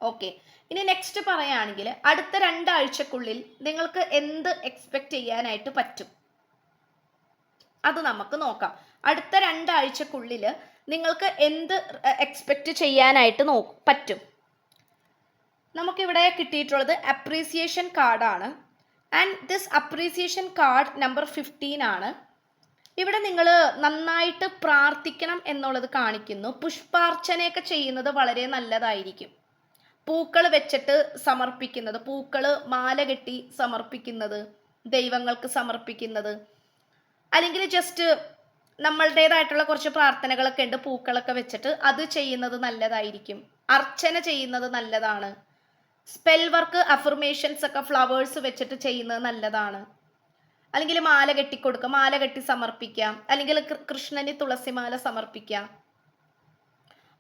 ഓക്കെ ഇനി നെക്സ്റ്റ് പറയുകയാണെങ്കിൽ അടുത്ത രണ്ടാഴ്ചക്കുള്ളിൽ നിങ്ങൾക്ക് എന്ത് എക്സ്പെക്ട് ചെയ്യാനായിട്ട് പറ്റും? അത് നമുക്ക് നോക്കാം. അടുത്ത രണ്ടാഴ്ചക്കുള്ളിൽ നിങ്ങൾക്ക് എന്ത് എക്സ്പെക്ട് ചെയ്യാനായിട്ട് നോ പറ്റും? നമുക്കിവിടെ കിട്ടിയിട്ടുള്ളത് അപ്രീസിയേഷൻ കാർഡാണ് and this appreciation card number fifteen ആണ്. ഇവിടെ നിങ്ങൾ നന്നായിട്ട് പ്രാർത്ഥിക്കണം എന്നുള്ളത് കാണിക്കുന്നു. പുഷ്പാർച്ചനയൊക്കെ ചെയ്യുന്നത് വളരെ നല്ലതായിരിക്കും. പൂക്കൾ വെച്ചിട്ട് സമർപ്പിക്കുന്നത് പൂക്കൾ മാല കെട്ടി സമർപ്പിക്കുന്നത് ദൈവങ്ങൾക്ക് സമർപ്പിക്കുന്നത് അല്ലെങ്കിൽ ജസ്റ്റ് നമ്മളുടേതായിട്ടുള്ള കുറച്ച് പ്രാർത്ഥനകളൊക്കെ ഉണ്ട് പൂക്കളൊക്കെ വെച്ചിട്ട് അത് ചെയ്യുന്നത് നല്ലതായിരിക്കും. അർച്ചന ചെയ്യുന്നത് നല്ലതാണ്. സ്പെൽ വർക്ക് അഫർമേഷൻസ് ഒക്കെ ഫ്ലവേഴ്സ് വെച്ചിട്ട് ചെയ്യുന്നത് നല്ലതാണ്. അല്ലെങ്കിൽ മാല കെട്ടിക്കൊടുക്കുക മാല കെട്ടി സമർപ്പിക്കാം അല്ലെങ്കിൽ കൃഷ്ണന് തുളസിമാല സമർപ്പിക്കാം.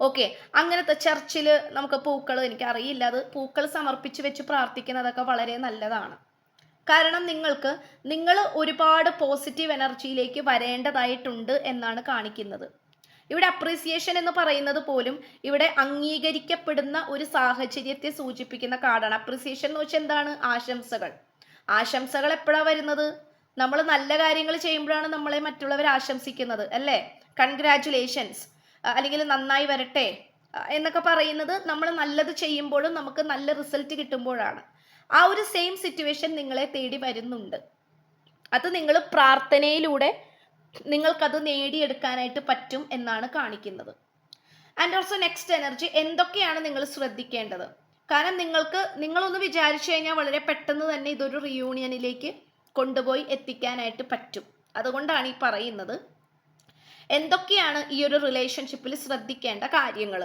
ഓക്കെ അങ്ങനത്തെ ചർച്ചിൽ നമുക്ക് പൂക്കൾ എനിക്ക് അറിയില്ല അത് പൂക്കൾ സമർപ്പിച്ച് വെച്ച് പ്രാർത്ഥിക്കുന്നതൊക്കെ വളരെ നല്ലതാണ്. കാരണം നിങ്ങൾക്ക് നിങ്ങൾ ഒരുപാട് പോസിറ്റീവ് എനർജിയിലേക്ക് വരേണ്ടതായിട്ടുണ്ട് എന്നാണ് കാണിക്കുന്നത്. ഇവിടെ അപ്രീസിയേഷൻ എന്ന് പറയുന്നത് പോലും ഇവിടെ അംഗീകരിക്കപ്പെടുന്ന ഒരു സാഹചര്യത്തെ സൂചിപ്പിക്കുന്ന കാർഡാണ്. അപ്രീസിയേഷൻ എന്ന് വെച്ചാൽ എന്താണ്? ആശംസകൾ. ആശംസകൾ എപ്പോഴാണ് വരുന്നത്? നമ്മൾ നല്ല കാര്യങ്ങൾ ചെയ്യുമ്പോഴാണ് നമ്മളെ മറ്റുള്ളവർ ആശംസിക്കുന്നത് അല്ലേ? കൺഗ്രാറ്റുലേഷൻസ് അല്ലെങ്കിൽ നന്നായി വരട്ടെ എന്നൊക്കെ പറയുന്നത് നമ്മൾ നല്ലത് ചെയ്യുമ്പോഴും നമുക്ക് നല്ല റിസൾട്ട് കിട്ടുമ്പോഴാണ്. ആ ഒരു സെയിം സിറ്റുവേഷൻ നിങ്ങളെ തേടി വരുന്നുണ്ട്. അത് നിങ്ങൾ പ്രാർത്ഥനയിലൂടെ നിങ്ങൾക്കത് നേടിയെടുക്കാനായിട്ട് പറ്റും എന്നാണ് കാണിക്കുന്നത്. ആൻഡ് ഓൾസോ നെക്സ്റ്റ് എനർജി എന്തൊക്കെയാണ് നിങ്ങൾ ശ്രദ്ധിക്കേണ്ടത്? കാരണം നിങ്ങൾക്ക് നിങ്ങളൊന്ന് വിചാരിച്ചു കഴിഞ്ഞാൽ വളരെ പെട്ടെന്ന് തന്നെ ഇതൊരു റിയൂണിയനിലേക്ക് കൊണ്ടുപോയി എത്തിക്കാനായിട്ട് പറ്റും. അതുകൊണ്ടാണ് ഈ പറയുന്നത്. എന്തൊക്കെയാണ് ഈ ഒരു റിലേഷൻഷിപ്പിൽ ശ്രദ്ധിക്കേണ്ട കാര്യങ്ങൾ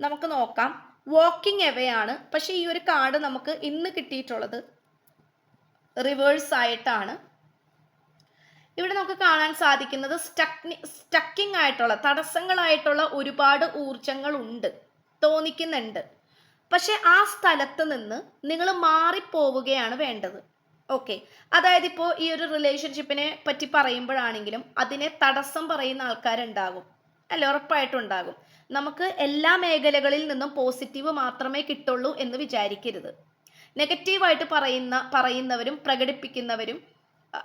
നമുക്ക് നോക്കാം. വാക്കിംഗ് എവേ ആണ് പക്ഷേ ഈ ഒരു കാർഡ് നമുക്ക് ഇന്ന് കിട്ടിയിട്ടുള്ളത് റിവേഴ്സ് ആയിട്ടാണ്. ഇവിടെ നമുക്ക് കാണാൻ സാധിക്കുന്നത് സ്റ്റക്നി സ്റ്റക്കിംഗ് ആയിട്ടുള്ള തടസ്സങ്ങളായിട്ടുള്ള ഒരുപാട് ഊർജങ്ങൾ ഉണ്ട് തോന്നിക്കുന്നുണ്ട്. പക്ഷെ ആ സ്ഥലത്ത് നിന്ന് നിങ്ങൾ മാറിപ്പോവുകയാണ് വേണ്ടത്. ഓക്കെ അതായത് ഇപ്പോൾ ഈ ഒരു റിലേഷൻഷിപ്പിനെ പറ്റി പറയുമ്പോഴാണെങ്കിലും അതിനെ തടസ്സം പറയുന്ന ആൾക്കാരുണ്ടാകും. അല്ല? ഉറപ്പായിട്ടും ഉണ്ടാകും. നമുക്ക് എല്ലാ മേഖലകളിൽ നിന്നും പോസിറ്റീവ് മാത്രമേ കിട്ടുള്ളൂ എന്ന് വിചാരിക്കരുത്. നെഗറ്റീവായിട്ട് പറയുന്ന പറയുന്നവരും പ്രകടിപ്പിക്കുന്നവരും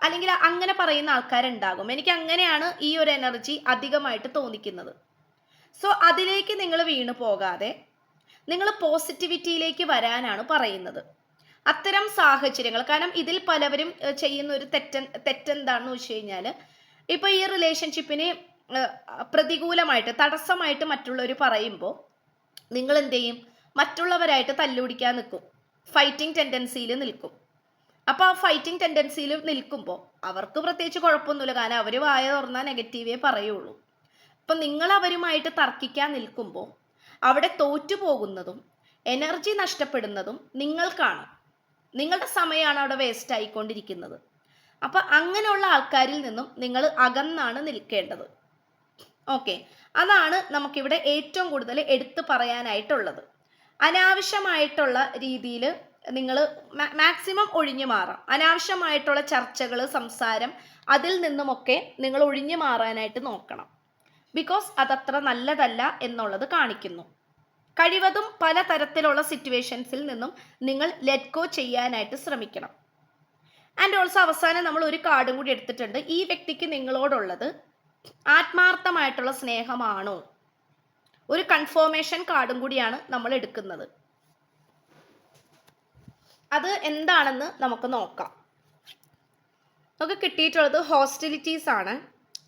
അല്ലെങ്കിൽ അങ്ങനെ പറയുന്ന ആൾക്കാരുണ്ടാകും. എനിക്ക് അങ്ങനെയാണ് ഈ ഒരു എനർജി അധികമായിട്ട് തോന്നിക്കുന്നത്. സോ അതിലേക്ക് നിങ്ങൾ വീണു പോകാതെ നിങ്ങൾ പോസിറ്റിവിറ്റിയിലേക്ക് വരാനാണ് പറയുന്നത്. അത്തരം സാഹചര്യങ്ങൾ. കാരണം ഇതിൽ പലവരും ചെയ്യുന്ന ഒരു തെറ്റ തെറ്റെന്താണെന്ന് വെച്ച് കഴിഞ്ഞാൽ ഇപ്പോൾ ഈ റിലേഷൻഷിപ്പിന് പ്രതികൂലമായിട്ട് തടസ്സമായിട്ട് മറ്റുള്ളവർ പറയുമ്പോൾ നിങ്ങൾ എന്ത് ചെയ്യും? മറ്റുള്ളവരായിട്ട് തല്ലുപിടിക്കാൻ നിൽക്കും. ഫൈറ്റിംഗ് ടെൻഡൻസിയിൽ നിൽക്കും. അപ്പോൾ ആ ഫൈറ്റിംഗ് ടെൻഡൻസിയിൽ നിൽക്കുമ്പോൾ അവർക്ക് പ്രത്യേകിച്ച് കുഴപ്പമൊന്നുമില്ല. കാരണം അവർ വായ തുറന്നാൽ നെഗറ്റീവേ പറയുള്ളൂ. അപ്പം നിങ്ങൾ അവരുമായിട്ട് തർക്കിക്കാൻ നിൽക്കുമ്പോൾ അവിടെ തോറ്റു പോകുന്നതും എനർജി നഷ്ടപ്പെടുന്നതും നിങ്ങൾക്കാണ്. നിങ്ങളുടെ സമയമാണ് അവിടെ വേസ്റ്റ് ആയിക്കൊണ്ടിരിക്കുന്നത്. അപ്പം അങ്ങനെയുള്ള ആൾക്കാരിൽ നിന്നും നിങ്ങൾ അകന്നാണ് നിൽക്കേണ്ടത്. ഓക്കെ അതാണ് നമുക്കിവിടെ ഏറ്റവും കൂടുതൽ എടുത്തു പറയാനായിട്ടുള്ളത്. അനാവശ്യമായിട്ടുള്ള രീതിയിൽ നിങ്ങൾ മാക്സിമം ഒഴിഞ്ഞു മാറാം. അനാവശ്യമായിട്ടുള്ള ചർച്ചകൾ സംസാരം അതിൽ നിന്നുമൊക്കെ നിങ്ങൾ ഒഴിഞ്ഞു മാറാനായിട്ട് നോക്കണം. ബിക്കോസ് അതത്ര നല്ലതല്ല എന്നുള്ളത് കാണിക്കുന്നു. കഴിവതും പലതരത്തിലുള്ള സിറ്റുവേഷൻസിൽ നിന്നും നിങ്ങൾ ലെറ്റ് ഗോ ചെയ്യാനായിട്ട് ശ്രമിക്കണം. ആൻഡ് ഓൾസോ അവസാനം നമ്മൾ ഒരു കാർഡും കൂടി എടുത്തിട്ടുണ്ട്. ഈ വ്യക്തിക്ക് നിങ്ങളോടുള്ളത് ആത്മാർത്ഥമായിട്ടുള്ള സ്നേഹമാണോ? ഒരു കൺഫോർമേഷൻ കാർഡും കൂടിയാണ് നമ്മൾ എടുക്കുന്നത്. അത് എന്താണെന്ന് നമുക്ക് നോക്കാം. നമുക്ക് കിട്ടിയിട്ടുള്ളത് ഹോസ്റ്റലിറ്റീസ് ആണ്.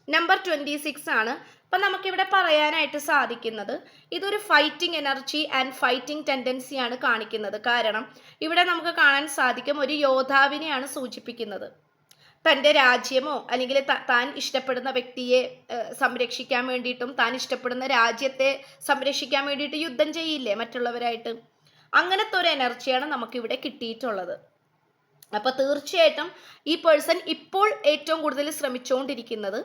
നമ്പർ ട്വന്റി സിക്സ് ആണ്. അപ്പം നമുക്കിവിടെ പറയാനായിട്ട് സാധിക്കുന്നത് ഇതൊരു ഫൈറ്റിംഗ് എനർജി ആൻഡ് ഫൈറ്റിംഗ് ടെൻഡൻസിയാണ് കാണിക്കുന്നത്. കാരണം ഇവിടെ നമുക്ക് കാണാൻ സാധിക്കും ഒരു യോദ്ധാവിനെയാണ് സൂചിപ്പിക്കുന്നത്. തന്റെ രാജ്യമോ അല്ലെങ്കിൽ താൻ ഇഷ്ടപ്പെടുന്ന വ്യക്തിയെ സംരക്ഷിക്കാൻ വേണ്ടിയിട്ടും താൻ ഇഷ്ടപ്പെടുന്ന രാജ്യത്തെ സംരക്ഷിക്കാൻ വേണ്ടിയിട്ട് യുദ്ധം ചെയ്യില്ലേ മറ്റുള്ളവരായിട്ട്? അങ്ങനത്തെ ഒരു എനർജിയാണ് നമുക്കിവിടെ കിട്ടിയിട്ടുള്ളത്. അപ്പോൾ തീർച്ചയായിട്ടും ഈ പേഴ്സൺ ഇപ്പോൾ ഏറ്റവും കൂടുതൽ ശ്രമിച്ചുകൊണ്ടിരിക്കുന്നത്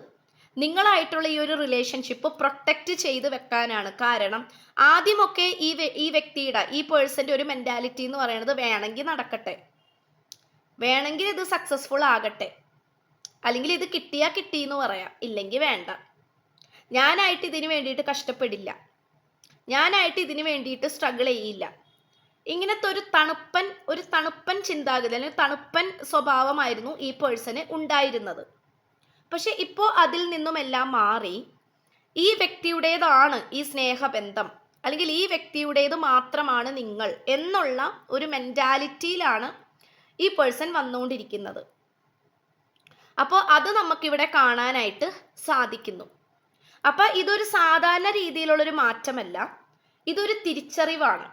നിങ്ങളായിട്ടുള്ള ഈ ഒരു റിലേഷൻഷിപ്പ് പ്രൊട്ടക്റ്റ് ചെയ്ത് വെക്കാനാണ്. കാരണം ആദ്യമൊക്കെ ഈ ഈ വ്യക്തിയുടെ ഈ പേഴ്സന്റെ ഒരു മെന്റാലിറ്റി എന്ന് പറയുന്നത് വേണമെങ്കിൽ നടക്കട്ടെ. വേണമെങ്കിൽ ഇത് സക്സസ്ഫുൾ ആകട്ടെ. അല്ലെങ്കിൽ ഇത് കിട്ടിയാൽ കിട്ടി എന്ന് പറയാം. ഇല്ലെങ്കിൽ വേണ്ട. ഞാനായിട്ട് ഇതിന് വേണ്ടിയിട്ട് കഷ്ടപ്പെടില്ല. ഞാനായിട്ട് ഇതിന് വേണ്ടിയിട്ട് സ്ട്രഗിൾ ചെയ്യില്ല. ഇങ്ങനത്തെ ഒരു തണുപ്പൻ ഒരു തണുപ്പൻ ചിന്താഗതി അല്ലെങ്കിൽ തണുപ്പൻ സ്വഭാവമായിരുന്നു ഈ പേഴ്സന് ഉണ്ടായിരുന്നത്. പക്ഷെ ഇപ്പോൾ അതിൽ നിന്നുമെല്ലാം മാറി. ഈ വ്യക്തിയുടേതാണ് ഈ സ്നേഹബന്ധം. അല്ലെങ്കിൽ ഈ വ്യക്തിയുടേത് മാത്രമാണ് നിങ്ങൾ എന്നുള്ള ഒരു മെന്റാലിറ്റിയിലാണ് ഈ പേഴ്സൺ വന്നുകൊണ്ടിരിക്കുന്നത്. അപ്പോൾ അത് നമുക്കിവിടെ കാണാനായിട്ട് സാധിക്കുന്നു. അപ്പോൾ ഇതൊരു സാധാരണ രീതിയിലുള്ളൊരു മാറ്റമല്ല. ഇതൊരു തിരിച്ചറിവാണ്.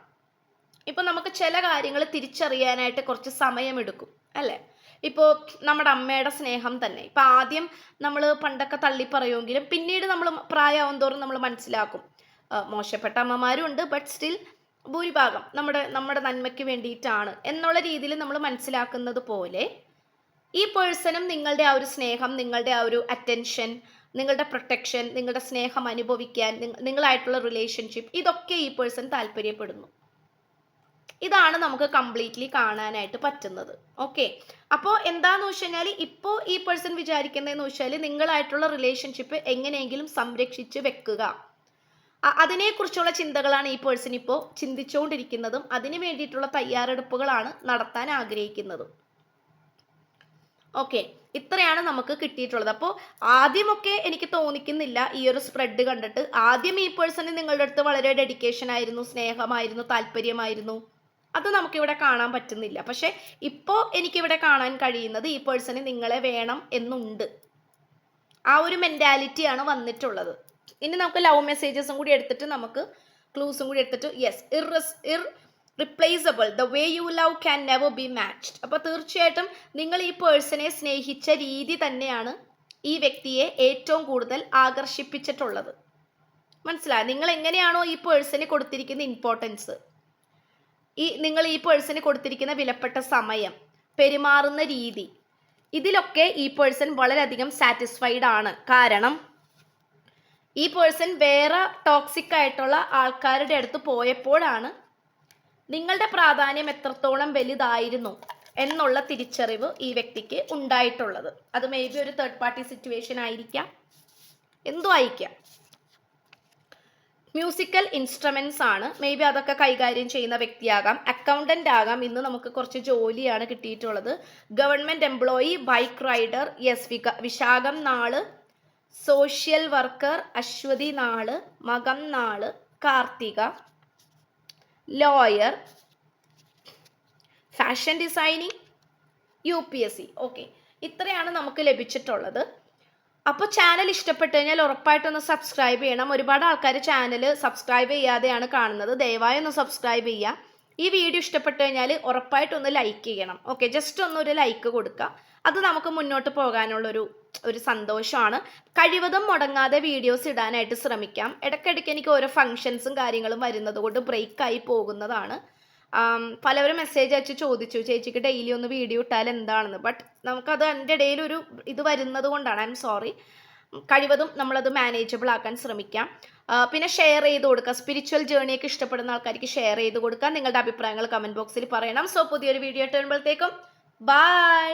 ഇപ്പം നമുക്ക് ചില കാര്യങ്ങൾ തിരിച്ചറിയാനായിട്ട് കുറച്ച് സമയമെടുക്കും അല്ലേ? ഇപ്പോൾ നമ്മുടെ അമ്മയുടെ സ്നേഹം തന്നെ. ഇപ്പം ആദ്യം നമ്മൾ പണ്ടൊക്കെ തള്ളി പറയുമെങ്കിലും പിന്നീട് നമ്മൾ പ്രായമാവും തോറും നമ്മൾ മനസ്സിലാക്കും. മോശപ്പെട്ട അമ്മമാരും ഉണ്ട് ബട്ട് സ്റ്റിൽ ഭൂരിഭാഗം നമ്മുടെ നമ്മുടെ നന്മയ്ക്ക് വേണ്ടിയിട്ടാണ് എന്നുള്ള രീതിയിൽ നമ്മൾ മനസ്സിലാക്കുന്നത് പോലെ ഈ പേഴ്സണും നിങ്ങളുടെ ആ ഒരു സ്നേഹം നിങ്ങളുടെ ആ ഒരു അറ്റൻഷൻ നിങ്ങളുടെ പ്രൊട്ടക്ഷൻ നിങ്ങളുടെ സ്നേഹം അനുഭവിക്കാൻ നിങ്ങളായിട്ടുള്ള റിലേഷൻഷിപ്പ് ഇതൊക്കെ ഈ പേഴ്സൺ താല്പര്യപ്പെടുന്നു. ഇതാണ് നമുക്ക് കംപ്ലീറ്റ്ലി കാണാനായിട്ട് പറ്റുന്നത്. ഓക്കെ അപ്പോൾ എന്താന്ന് വെച്ച് കഴിഞ്ഞാൽ ഇപ്പോൾ ഈ പേഴ്സൺ വിചാരിക്കുന്നതെന്ന് വെച്ചാൽ നിങ്ങളായിട്ടുള്ള റിലേഷൻഷിപ്പ് എങ്ങനെയെങ്കിലും സംരക്ഷിച്ച് വെക്കുക. അതിനെക്കുറിച്ചുള്ള ചിന്തകളാണ് ഈ പേഴ്സൺ ഇപ്പോൾ ചിന്തിച്ചുകൊണ്ടിരിക്കുന്നതും അതിന് വേണ്ടിയിട്ടുള്ള തയ്യാറെടുപ്പുകളാണ് നടത്താൻ ആഗ്രഹിക്കുന്നതും. ഓക്കെ ഇത്രയാണ് നമുക്ക് കിട്ടിയിട്ടുള്ളത്. അപ്പോൾ ആദ്യമൊക്കെ എനിക്ക് തോന്നിക്കുന്നില്ല ഈ ഒരു സ്പ്രെഡ് കണ്ടിട്ട്. ആദ്യം ഈ പേഴ്സണ് നിങ്ങളുടെ അടുത്ത് വളരെ ഡെഡിക്കേഷൻ ആയിരുന്നു സ്നേഹമായിരുന്നു താല്പര്യമായിരുന്നു. അത് നമുക്കിവിടെ കാണാൻ പറ്റുന്നില്ല. പക്ഷെ ഇപ്പോൾ എനിക്കിവിടെ കാണാൻ കഴിയുന്നത് ഈ പേഴ്സണ് നിങ്ങളെ വേണം എന്നുണ്ട്. ആ ഒരു മെന്റാലിറ്റിയാണ് വന്നിട്ടുള്ളത്. ഇനി നമുക്ക് ലവ് മെസ്സേജസും കൂടി എടുത്തിട്ട് നമുക്ക് ക്ലൂസും കൂടി എടുത്തിട്ട് yes ir irreplaceable the way you love can never be matched അപ്പോൾ തീർച്ചയായിട്ടും നിങ്ങൾ ഈ പേഴ്സണെ സ്നേഹിച്ച രീതി തന്നെയാണ് ഈ വ്യക്തിയെ ഏറ്റവും കൂടുതൽ ആകർഷിപ്പിച്ചിട്ടുള്ളത്. മനസ്സിലായി? നിങ്ങൾ എങ്ങനെയാണോ ഈ പേഴ്സണ് കൊടുത്തിരിക്കുന്ന ഇമ്പോർട്ടൻസ് ഈ നിങ്ങൾ ഈ പേഴ്സന് കൊടുത്തിരിക്കുന്ന വിലപ്പെട്ട സമയം പെരുമാറുന്ന രീതി ഇതിലൊക്കെ ഈ പേഴ്സൺ വളരെയധികം സാറ്റിസ്ഫൈഡ് ആണ്. കാരണം ഈ പേഴ്സൺ വേറെ ടോക്സിക് ആയിട്ടുള്ള ആൾക്കാരുടെ അടുത്ത് പോയപ്പോഴാണ് നിങ്ങളുടെ പ്രാധാന്യം എത്രത്തോളം വലുതായിരുന്നു എന്നുള്ള തിരിച്ചറിവ് ഈ വ്യക്തിക്ക് ഉണ്ടായിട്ടുള്ളത്. അത് മേ ബി ഒരു തേർഡ് പാർട്ടി സിറ്റുവേഷൻ ആയിരിക്കാം. എന്തും ആയിരിക്കാം. മ്യൂസിക്കൽ ഇൻസ്ട്രുമെന്റ്സ് ആണ്. മേ ബി അതൊക്കെ കൈകാര്യം ചെയ്യുന്ന വ്യക്തിയാകാം. അക്കൗണ്ടന്റ് ആകാം. ഇന്ന് നമുക്ക് കുറച്ച് ജോലിയാണ് കിട്ടിയിട്ടുള്ളത്. Government employee bike rider yes വിക വിശാഖം നാൾ സോഷ്യൽ വർക്കർ അശ്വതി നാൾ മകം നാൾ Karthika lawyer fashion designing U P S C okay ഇത്രയാണ് നമുക്ക് ലഭിച്ചിട്ടുള്ളത്. അപ്പോൾ ചാനൽ ഇഷ്ടപ്പെട്ടു കഴിഞ്ഞാൽ ഉറപ്പായിട്ടൊന്ന് സബ്സ്ക്രൈബ് ചെയ്യണം. ഒരുപാട് ആൾക്കാർ ചാനൽ സബ്സ്ക്രൈബ് ചെയ്യാതെയാണ് കാണുന്നത്. ദയവായി ഒന്ന് സബ്സ്ക്രൈബ് ചെയ്യുക ഈ വീഡിയോ ഇഷ്ടപ്പെട്ടു കഴിഞ്ഞാൽ ഉറപ്പായിട്ടൊന്ന് ലൈക്ക് ചെയ്യണം. ഓക്കെ ജസ്റ്റ് ഒന്നൊരു ലൈക്ക് കൊടുക്കുക അത് നമുക്ക് മുന്നോട്ട് പോകാനുള്ളൊരു ഒരു സന്തോഷമാണ്. കഴിവതും മുടങ്ങാതെ വീഡിയോസ് ഇടാനായിട്ട് ശ്രമിക്കാം. ഇടയ്ക്കിടയ്ക്ക് എനിക്ക് ഓരോ ഫങ്ഷൻസും കാര്യങ്ങളും വരുന്നത് കൊണ്ട് ബ്രേക്കായി പോകുന്നതാണ്. പലവരും മെസ്സേജ് അയച്ച് ചോദിച്ചു ചേച്ചിക്ക് ഡെയിലി ഒന്ന് വീഡിയോ ഇട്ടാൽ എന്താണെന്ന്? ബട്ട് നമുക്കത് അതിന്റെ ഇടയിൽ ഒരു ഇത് വരുന്നത് കൊണ്ടാണ് ഐ എം സോറി കഴിവതും നമ്മളത് മാനേജബിൾ ആക്കാൻ ശ്രമിക്കാം. പിന്നെ ഷെയർ ചെയ്ത് കൊടുക്കുക സ്പിരിച്വൽ ജേണിയൊക്കെ ഇഷ്ടപ്പെടുന്ന ആൾക്കാർക്ക് ഷെയർ ചെയ്ത് കൊടുക്കുക നിങ്ങളുടെ അഭിപ്രായങ്ങൾ കമന്റ് ബോക്സിൽ പറയണം. സോ പുതിയൊരു വീഡിയോ ഇട്ട് വരുമ്പോഴത്തേക്കും ബൈ